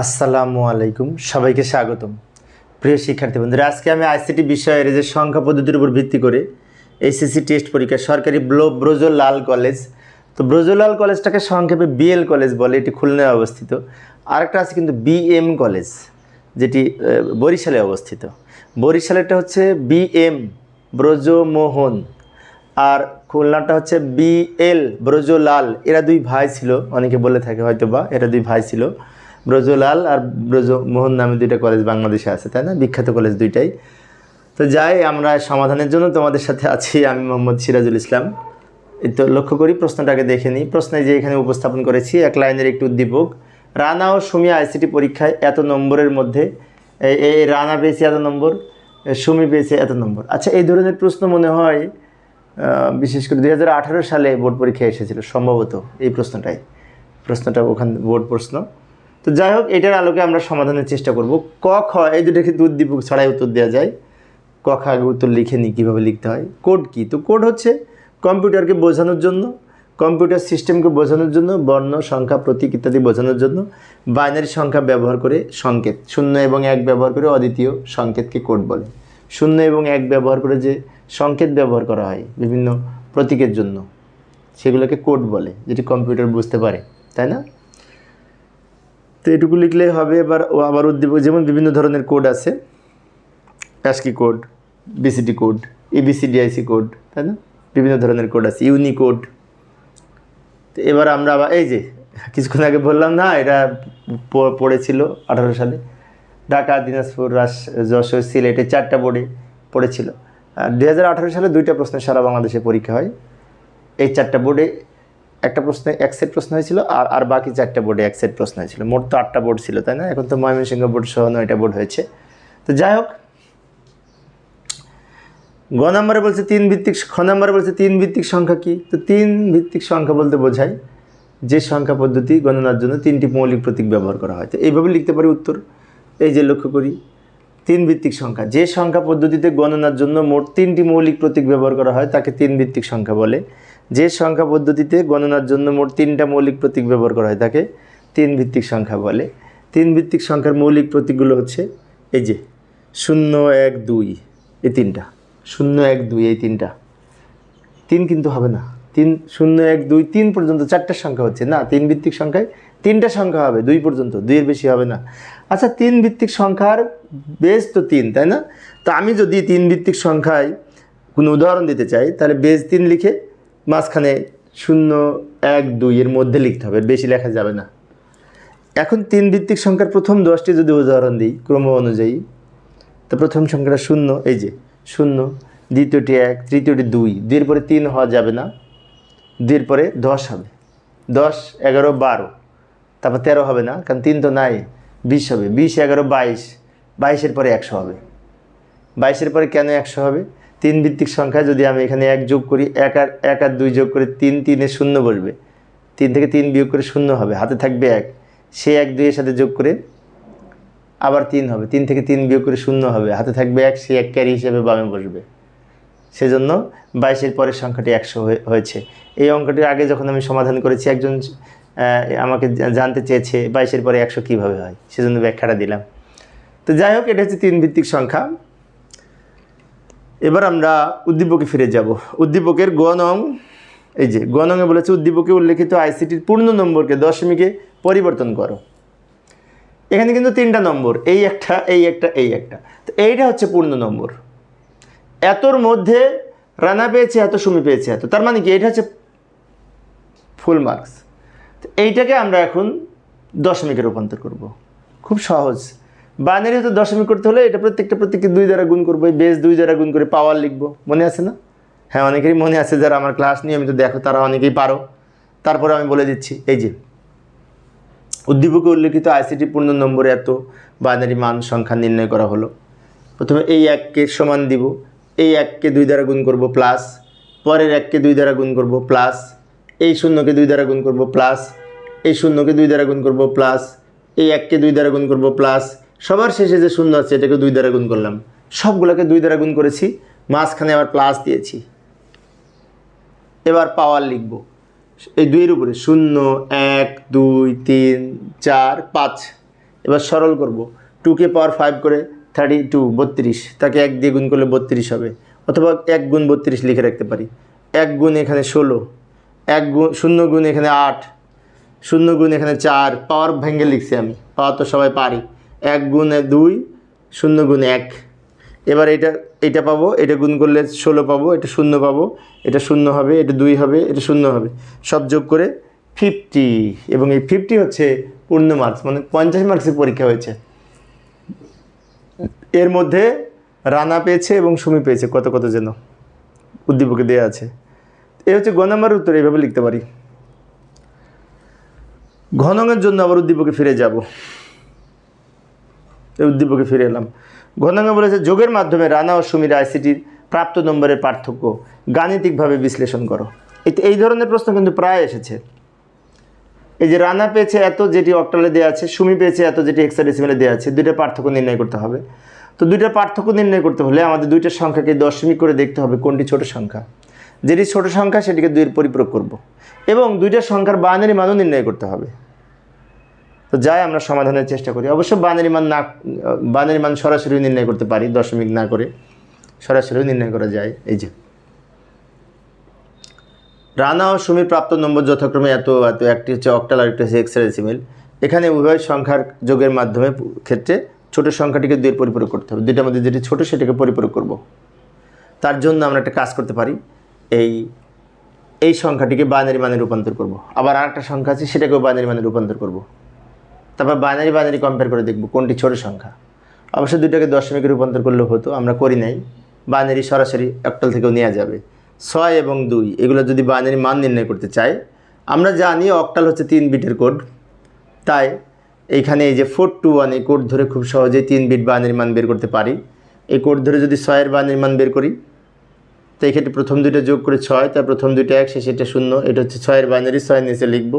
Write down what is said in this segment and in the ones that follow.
আসসালামু আলাইকুম, সবাইকে স্বাগতম। প্রিয় শিক্ষার্থী বন্ধুরা, আজকে আমি আইসিটি বিষয়ের যে সংখ্যা পদ্ধতির উপর ভিত্তি করে এইচএসসি টেস্ট পরীক্ষা, সরকারি ব্লো ব্রজলাল কলেজ। তো ব্রজলাল কলেজটাকে সংক্ষেপে বিএল কলেজ বলে, এটি খুলনায় অবস্থিত। আরেকটা আছে কিন্তু বিএম কলেজ, যেটি বরিশালে অবস্থিত। বরিশালেরটা হচ্ছে বিএম ব্রজমোহন, আর খুলনাটা হচ্ছে বিএল ব্রজলাল। এরা দুই ভাই ছিল, অনেকে বলে থাকে হয়তো বা এরা দুই ভাই ছিল। ব্রজলাল আর ব্রজমোহন নামে দুইটা কলেজ বাংলাদেশে আছে, তাই না? বিখ্যাত কলেজ দুইটাই। তো যাই, আমরা সমাধানের জন্য তোমাদের সাথে আছি আমি মোহাম্মদ সিরাজুল ইসলাম। তো লক্ষ্য করি, প্রশ্নটাকে দেখে নিই। প্রশ্নে যে এখানে উপস্থাপন করেছি, এক লাইনের একটি উদ্দীপক, রানা ও সুমি আইসিটি পরীক্ষায় এত নম্বরের মধ্যে, এই এই রানা পেয়েছে এত নম্বর সুমি পেয়েছে এত নম্বর। আচ্ছা এই ধরনের প্রশ্ন মনে হয় বিশেষ করে দু হাজার আঠেরো সালে বোর্ড পরীক্ষায় এসেছিল, সম্ভবত এই প্রশ্নটাই। প্রশ্নটা ওখান, বোর্ড প্রশ্ন। তো যাই হোক এটার আলোকে আমরা সমাধানের চেষ্টা করব। ক, খ, এই দুটো কিন্তু উদ্দীপক ছাড়াই উত্তর দেওয়া যায়। ক, খ আগে উত্তর লিখে নিই, কীভাবে লিখতে হয়। কোড কি? তো কোড হচ্ছে কম্পিউটারকে বোঝানোর জন্য, কম্পিউটার সিস্টেমকে বোঝানোর জন্য, বর্ণ, সংখ্যা, প্রতীক ইত্যাদি বোঝানোর জন্য, বাইনারি সংখ্যা ব্যবহার করে সংকেত, শূন্য এবং এক ব্যবহার করে অদ্বিতীয় সংকেতকে কোড বলে। শূন্য এবং এক ব্যবহার করে যে সংকেত ব্যবহার করা হয় বিভিন্ন প্রতীকের জন্য, সেগুলোকে কোড বলে, যেটি কম্পিউটার বুঝতে পারে, তাই না? তো এটুকু লিখলেই হবে, এবার ও আবার উদ্দীপক যেমন বিভিন্ন ধরনের কোড আছে ASCII code BCD code EBCDIC code তাই না? বিভিন্ন ধরনের কোড আছে ইউনিকোড তো এবার আমরা আবার, এই যে, কিছুক্ষণ আগে বললাম না, এটা পড়েছিল আঠারো সালে। ঢাকা, দিনাজপুর, রাস, যশোর, সিলেটে চারটা বোর্ডে পড়েছিল। দু হাজার আঠারো সালে দুইটা প্রশ্ন সারা বাংলাদেশে পরীক্ষা হয়। এই চারটা বোর্ডে একটা প্রশ্নে, এক সেট প্রশ্ন হয়েছিল আর আর বাকি চারটা বোর্ডে এক সেট প্রশ্ন হয়েছিল। মোট তো আটটা বোর্ড ছিল, তাই না? এখন তো ময়মনসিংহ বোর্ড সহ নয়টা বোর্ড হয়েছে। তো যাই হোক, গ নম্বরে বলছে তিন ভিত্তিক, খ নম্বরে বলছে তিন ভিত্তিক সংখ্যা কি? তো তিন ভিত্তিক সংখ্যা বলতে বোঝায় যে সংখ্যা পদ্ধতি গণনার জন্য তিনটি মৌলিক প্রতীক ব্যবহার করা হয়। তো এইভাবে লিখতে পারি উত্তর। এই যে লক্ষ্য করি, তিন ভিত্তিক সংখ্যা। যে সংখ্যা পদ্ধতিতে গণনার জন্য মোট তিনটি মৌলিক প্রতীক ব্যবহার করা হয়, তাকে তিন ভিত্তিক সংখ্যা বলে। যে সংখ্যা পদ্ধতিতে গণনার জন্য মোট তিনটা মৌলিক প্রতীক ব্যবহার করা হয়, তাকে তিন ভিত্তিক সংখ্যা বলে। তিন ভিত্তিক সংখ্যার মৌলিক প্রতীকগুলো হচ্ছে এই যে, শূন্য, এক, দুই, এই তিনটা। শূন্য, এক, দুই, এই তিনটা। তিন কিন্তু হবে না। তিন, শূন্য, এক, দুই, তিন পর্যন্ত চারটা সংখ্যা হচ্ছে। না, তিন ভিত্তিক সংখ্যায় তিনটা সংখ্যা হবে, দুই পর্যন্ত। দুইয়ের বেশি হবে না। আচ্ছা তিন ভিত্তিক সংখ্যার বেজ তো তিন, তাই না? তো আমি যদি তিন ভিত্তিক সংখ্যায় কোনো উদাহরণ দিতে চাই, তাহলে বেজ তিন লিখে মাঝখানে শূন্য, এক, দুই এর মধ্যে লিখতে হবে, বেশি লেখা যাবে না। এখন তিন ভিত্তিক সংখ্যার প্রথম দশটি যদি উদাহরণ দিই ক্রম অনুযায়ী, তো প্রথম সংখ্যাটা শূন্য, এই যে, শূন্য, দ্বিতীয়টি এক, তৃতীয়টি দুই, দুইয়ের পরে তিন হওয়া যাবে না, দুইয়ের পরে দশ হবে। দশ, এগারো, বারো, তারপর তেরো হবে না, কারণ তিন তো নাই, বিশ হবে, বিশ, এগারো, বাইশ, বাইশের পরে একশো হবে। বাইশের পরে কেন একশো হবে? তিন ভিত্তিক সংখ্যা যদি আমি এখানে এক যোগ করি, এক আর এক আর দুই যোগ করে তিন, তিনে শূন্য বসবে। তিন থেকে তিন বিয়োগ করে শূন্য হবে, হাতে থাকবে এক। সে এক দুইয়ের সাথে যোগ করে আবার তিন হবে, তিন থেকে তিন বিয়োগ করে শূন্য হবে, হাতে থাকবে এক, সে এক ক্যারি হিসেবে বামে বসবে। সেজন্য বাইশের পরের সংখ্যাটি একশো হয়েছে। এই অঙ্কটির আগে যখন আমি সমাধান করেছি, একজন আমাকে জানতে চেয়েছে বাইশের পরে একশো কীভাবে হয়, সেজন্য ব্যাখ্যাটা দিলাম। তো যাই হোক, এটা হচ্ছে তিন ভিত্তিক সংখ্যা। এবার আমরা উদ্দীপকে ফিরে যাব। উদ্দীপকের গ নং এই যে গ বলেছে উদ্দীপকে উল্লেখিত আইসিটির পূর্ণ নম্বরকে, দশমিকে পরিবর্তন করো। এখানে কিন্তু তিনটা নম্বর, এই একটা এই একটা এই একটা। তো এইটা হচ্ছে পূর্ণ নম্বর। এতর মধ্যে রানা পেয়েছে, এত সুমি পেয়েছে, এত। তার মানে কি? এটা হচ্ছে ফুল মার্কস। তো এইটাকে আমরা এখন দশমিকে রূপান্তর করব। খুব সহজ। বাইনারি হতে দশমিক করতে হলে এটা প্রত্যেকটা প্রত্যেককে দুই দ্বারা গুণ করব বেস দুই দ্বারা গুণ করে পাওয়ার লিখব। মনে আছে না? হ্যাঁ অনেকেরই মনে আছে যারা আমার ক্লাস নিয়মিত দেখো, তারা অনেকেই পারো। তারপরে আমি বলে দিচ্ছি, এই যে, উদ্দীপকে উল্লেখিত আইসিটি পূর্ণ নম্বরে এত বাইনারি মান সংখ্যা নির্ণয় করা হলো। প্রথমে এই এককে সমান দিব, এই এককে দুই দ্বারা গুণ করব প্লাস পরের এককে দুই দ্বারা গুণ করব প্লাস এই শূন্যকে দুই দ্বারা গুণ করব প্লাস এই শূন্যকে দুই দ্বারা গুণ করব প্লাস এই এককে দুই দ্বারা গুণ করব প্লাস সবার শেষে যে শূন্য আছে, এটাকে দুই দ্বারা গুণ করলাম। সবগুলোকে দুই দ্বারা গুণ করেছি, মাঝখানে আবার প্লাস দিয়েছি। এবার পাওয়ার লিখব। এই দুইয়ের উপরে, শূন্য, এক, দুই, তিন, চার, পাঁচ। এবার সরল করব। টুকে পাওয়ার ফাইভ করে থার্টি টু বত্রিশ। তাকে এক দিয়ে গুণ করলে বত্রিশ হবে। অথবা এক গুণ বত্রিশ লিখে রাখতে পারি। এক গুণ এখানে ষোলো, এক গুণ শূন্য গুণ এখানে আট, শূন্য গুণ এখানে চার পাওয়ার ভেঙে লিখছি আমি। পাওয়ার তো সবাই পারি। এক গুণে দুই, শূন্য গুণ এক। এবার এটা এটা পাবো, এটা গুণ করলে ষোলো পাবো, এটা শূন্য পাবো, এটা শূন্য হবে, এটা দুই হবে, এটা শূন্য হবে। সব যোগ করে ফিফটি এবং এই ফিফটি হচ্ছে পূর্ণ মার্কস মানে পঞ্চাশ মার্কসের পরীক্ষা হয়েছে। এর মধ্যে রানা পেয়েছে এবং সুমি পেয়েছে, কত কত যেন উদ্দীপকে দেওয়া আছে। এই হচ্ছে গ উত্তর, এইভাবে লিখতে পারি। ঘনঙের জন্য আবার উদ্দীপকে ফিরে যাব। উদ্দীপকে ফিরে এলাম। ঘনঙ্গে বলেছে, যোগের মাধ্যমে রানা ও সুমির আইসিটির প্রাপ্ত নম্বরের পার্থক্য গাণিতিকভাবে বিশ্লেষণ করো। এই ধরনের প্রশ্ন কিন্তু প্রায় এসেছে। এই যে রানা পেয়েছে এত, যেটি অক্টালে দেওয়া আছে, সুমি পেয়েছে এত, যেটি হেক্সাডেসিমেলে দেওয়া আছে, দুইটা পার্থক্য নির্ণয় করতে হবে। তো দুইটা পার্থক্য নির্ণয় করতে হলে আমাদের দুইটা সংখ্যাকে দশমিক করে দেখতে হবে কোনটি ছোট সংখ্যা। যেটি ছোট সংখ্যা, সেটিকে দুইয়ের পরিপূরক করব। এবং দুইটা সংখ্যার বাইনারি মানও নির্ণয় করতে হবে। তো যাই আমরা সমাধানের চেষ্টা করি। অবশ্য বানারি মান না বানারি মান সরাসরি নির্ণয় করতে পারি, দশমিক না করে। সরাসরি নির্ণয় করা যায়, এই যে। রানা ও সুমির প্রাপ্ত নম্বর যথাক্রমে এত এত, একটি হচ্ছে অক্টাল আর একটি হচ্ছে এক্সেরেসিমেল এখানে উভয় সংখ্যার যোগের মাধ্যমে ক্ষেত্রে ছোট সংখ্যাটিকে দুইয়ের পরিপূরক করতে হবে। দুইটার মধ্যে যেটি ছোট সেটাকে পরিপূরক করব। তার জন্য আমরা একটা কাজ করতে পারি। এই এই সংখ্যাটিকে বাইনারি মানে রূপান্তর করব। আবার আরেকটা সংখ্যা আছে, সেটাকেও বাইনারি মানে রূপান্তর করব। তারপর বাইনারি বাইনারি কম্পেয়ার করে দেখব কোনটি ছোট সংখ্যা। অবশ্য দুইটাকে দশমিকে রূপান্তর করলেও হতো, আমরা করি নাই। বাইনারি সরাসরি অক্টাল থেকেও নেওয়া যাবে। ছয় এবং দুই, এগুলো যদি বাইনারি মান নির্ণয় করতে চাই, আমরা জানি অক্টাল হচ্ছে তিন বিটের কোড। তাই এইখানে এই যে ফোর টু ওয়ান এই কোড ধরে খুব সহজেই তিন বিট বাইনারি মান বের করতে পারি। এই কোড ধরে যদি ছয়ের বাইনারি মান বের করি, তো এই ক্ষেত্রে প্রথম দুইটা যোগ করে ছয় তার প্রথম দুইটা এক শেষে এটা শূন্য, এটা হচ্ছে ছয়ের বাইনারি ছয়ের নিচে লিখব।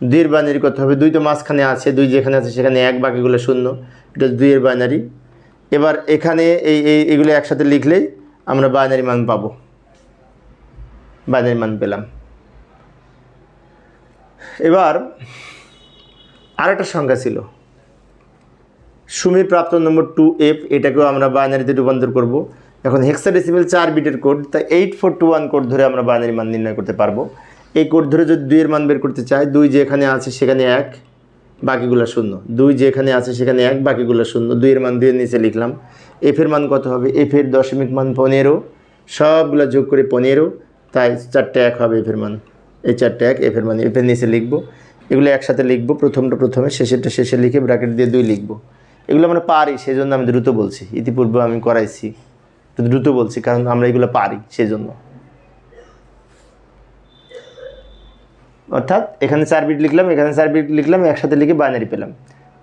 দুইয়ের বাইনারি কত হবে। দুই তো মাঝখানে আছে, দুই যেখানে আছে সেখানে এক বাকিগুলো শূন্য। এটা দুইয়ের বাইনারি এবার এখানে এই এই, এগুলো একসাথে লিখলেই আমরা বাইনারি মান পাবো। বাইনারি মান পেলাম। এবার আরেকটা সংখ্যা ছিল। সুমির প্রাপ্ত নম্বর টু এফ এটাকেও আমরা বাইনারিতে রূপান্তর করব। এখন হেক্সা হেক্সাডেসিমেল চার বিটের কোড তাই eight four two one code ধরে আমরা বাইনারি মান নির্ণয় করতে পারব। এই কোড ধরে যদি দুইয়ের মান বের করতে চাই, দুই যেখানে আছে সেখানে এক, বাকিগুলো শূন্য। দুই যেখানে আছে সেখানে এক, বাকিগুলো শূন্য। দুইয়ের মান দুইয়ের নিচে লিখলাম। এফের মান কত হবে? এফের দশমিক মান পনেরো। সবগুলো যোগ করে পনেরো। তাই চারটে এক হবে এফের মান। এই চারটে এক এফের মান। এফের নিচে লিখব। এগুলো একসাথে লিখব। প্রথমটা প্রথমে, শেষেরটা শেষে লিখে ব্র্যাকেট দিয়ে দুই লিখব। এগুলো আমরা পারি সেই জন্য আমি দ্রুত বলছি। ইতিপূর্বে আমি করাইছি। দ্রুত বলছি, কারণ আমরা এগুলো পারি সেই জন্য অর্থাৎ এখানে চার বিট লিখলাম, এখানে চার বিট লিখলাম, একসাথে লিখে বাইনারি পেলাম।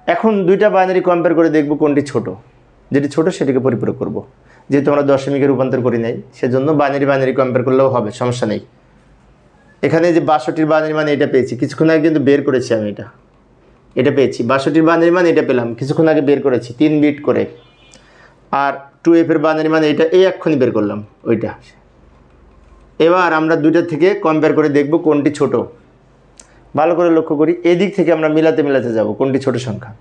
এখন দুইটা বাইনারি কম্পেয়ার করে দেখব কোনটি ছোট। যেটি ছোট সেটিকে পরিপূরক করব। যেহেতু আমরা দশমিকে রূপান্তর করি নাই, সেজন্য বাইনারি বাইনারি কম্পেয়ার করলেও হবে, সমস্যা নেই। এখানে যে বাষট্টির বাইনারি মানে এটা পেয়েছি, কিছুক্ষণ আগে কিন্তু বের করেছি আমি এটা। এটা পেয়েছি, বাষট্টির বাইনারি মানে এটা পেলাম, কিছুক্ষণ আগে বের করেছি, তিন বিট করে। আর টু এফের বাইনারি মানে এটা এই এক্ষুনি বের করলাম, ওইটা। এবার আমরা দুইটা থেকে কম্পেয়ার করে দেখব কোনটি ছোট। ভালো করে লক্ষ্য করি, এদিক থেকে আমরা মিলাতে মিলাতে যাব, কোনটি ছোট সংখ্যা।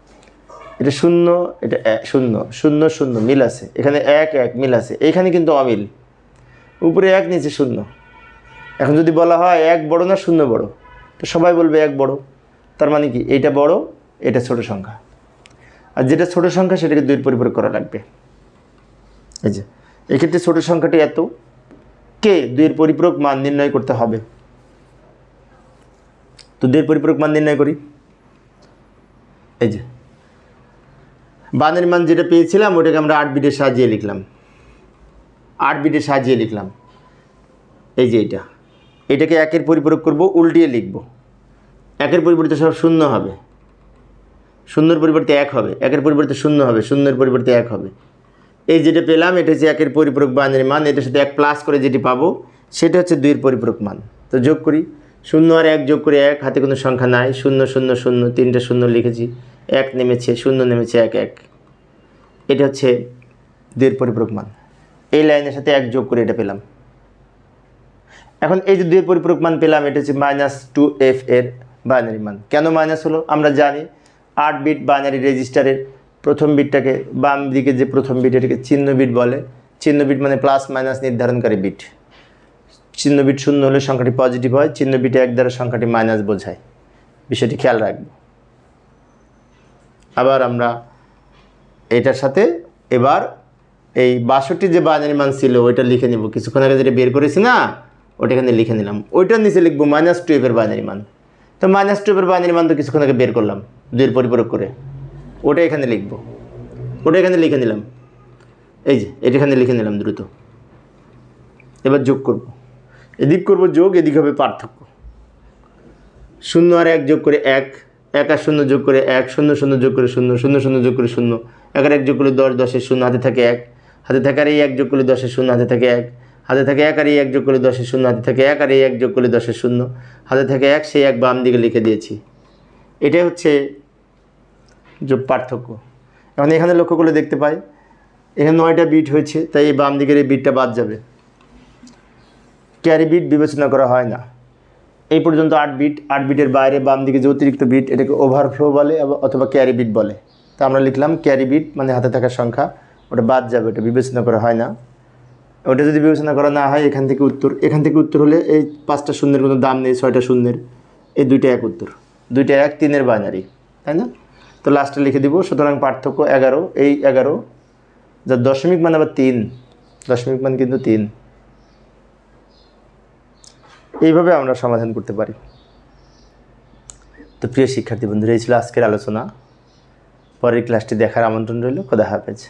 এটা শূন্য এটা শূন্য শূন্য শূন্য, মিল আছে। এখানে এক এক, মিল আছে। এখানে কিন্তু অমিল। উপরে এক, নিচে শূন্য। এখন যদি বলা হয় এক বড় না শূন্য বড়, তো সবাই বলবে এক বড়। তার মানে কি? এটা বড়, এটা ছোট সংখ্যা। আর যেটা ছোট সংখ্যা, সেটাকে দুই পরিপূরক করা লাগবে। এই যে, এক্ষেত্রে ছোট সংখ্যাটি এত। কে? দুইয়ের পরিপূরক মান নির্ণয় করতে হবে। তো দুইয়ের পরিপূরক মান নির্ণয় করি। এই যে। বানের মান যেটা পেয়েছিলাম, ওটাকে আমরা আট বিটে সাজিয়ে লিখলাম। আট বিটে সাজিয়ে লিখলাম। এই যে এটা। এটাকে একের পরিপূরক করব, উল্টিয়ে লিখব। একের পরিবর্তে সব শূন্য হবে। শূন্যর পরিবর্তে এক হবে। একের পরিবর্তে শূন্য হবে। শূন্যের পরিবর্তে এক হবে। এই যেটা পেলাম, এটা হচ্ছে একের পরিপূরক বানের মান। এটার সাথে এক প্লাস করে যেটি পাবো, সেটা হচ্ছে দুইয়ের পরিপূরক মান। তো যোগ করি। শূন্য আর এক যোগ করে এক, হাতে কোনো সংখ্যা নাই। শূন্য শূন্য শূন্য, তিনটে শূন্য লিখেছি। এক নেমেছে, শূন্য নেমেছে এক এক। এটা হচ্ছে দুইয়ের পরিপূরক মান। এই লাইনের সাথে এক যোগ করে এটা পেলাম। এখন এই যে দুইয়ের পরিপূরক মান পেলাম, এটা হচ্ছে মাইনাস টু এফ এর বাইনারি মান। কেন মাইনাস হলো? আমরা জানি আট বিট বাইনারি রেজিস্টারের প্রথম বিটটাকে বাম দিকে যে প্রথম বিট, এটাকে চিহ্ন বিট বলে। চিহ্ন বিট মানে প্লাস মাইনাস নির্ধারণকারী বিট। চিহ্ন বিট শূন্য হলে সংখ্যাটি পজিটিভ হয় চিহ্ন বিটে এক দ্বারা সংখ্যাটি মাইনাস বোঝায়। বিষয়টি খেয়াল রাখব। আবার আমরা এটার সাথে এবার এই বাষট্টি যে বাইনারি মান ছিল, ওইটা লিখে নিব। কিছুক্ষণ আগে যেটা বের করেছি না ওটা এখানে লিখে নিলাম। ওইটার নিচে লিখব মাইনাস টুয়েলভের বাইনারি মান। তো মাইনাস টুয়েলভের বাইনারি মান তো কিছুক্ষণ আগে বের করলাম, দুইয়ের পরিপূরক করে। ওটা এখানে লিখব। ওটা এখানে লিখে নিলাম। এই যে, এটা এখানে লিখে নিলাম দ্রুত। এবার যোগ করব। এদিক করব যোগ, এদিক হবে পার্থক্য। শূন্য আর এক যোগ করে এক এক আর শূন্য যোগ করে এক, শূন্য শূন্য যোগ করে শূন্য শূন্য শূন্য যোগ করে শূন্য। এক আর এক যোগ করলে দশ দশের শূন্য, হাতে থাকে এক। হাতে থাকে আর এই এক যোগ করলে দশের শূন্য, হাতে থাকে এক। হাতে থাকে এক আর এই এক যোগ করলে দশের শূন্য, হাতে থাকে এক আর এই এক যোগ করলে দশের শূন্য। হাতে থাকে এক, সেই এক বাম দিকে লিখে দিয়েছি। এটাই হচ্ছে যোগ পার্থক্য। এখন এখানে লক্ষ্য করলে দেখতে পাই, এখানে নয়টা বিট হয়েছে, তাই এই বাম দিকের এই বিটটা বাদ যাবে। ক্যারি বিট বিবেচনা করা হয় না। এই পর্যন্ত আট বিট, আট বিটের বাইরে বাম দিকে যে অতিরিক্ত বিট, এটাকে ওভারফ্লো বলে অথবা ক্যারি বিট বলে। তা আমরা লিখলাম ক্যারি বিট মানে হাতে থাকার সংখ্যা, ওটা বাদ যাবে ওটা বিবেচনা করা হয় না। ওটা যদি বিবেচনা করা না হয়, এখান থেকে উত্তর, এখান থেকে উত্তর হলে এই পাঁচটা শূন্যের কোনো দাম নেই, ছয়টা শূন্যের। এই দুইটা এক উত্তর। দুইটা এক, তিনের বাইনারি তাই না? তো লাস্টে লিখে দিব, সুতরাং পার্থক্য এগারো, এই এগারো, যার দশমিক মান আবার তিন, দশমিক মান কিন্তু তিন। এইভাবে আমরা সমাধান করতে পারি। তো প্রিয় শিক্ষার্থী বন্ধুরা, এই ছিল আজকের আলোচনা। পরের ক্লাসটি দেখার আমন্ত্রণ রইল। খোদা হাফেজ।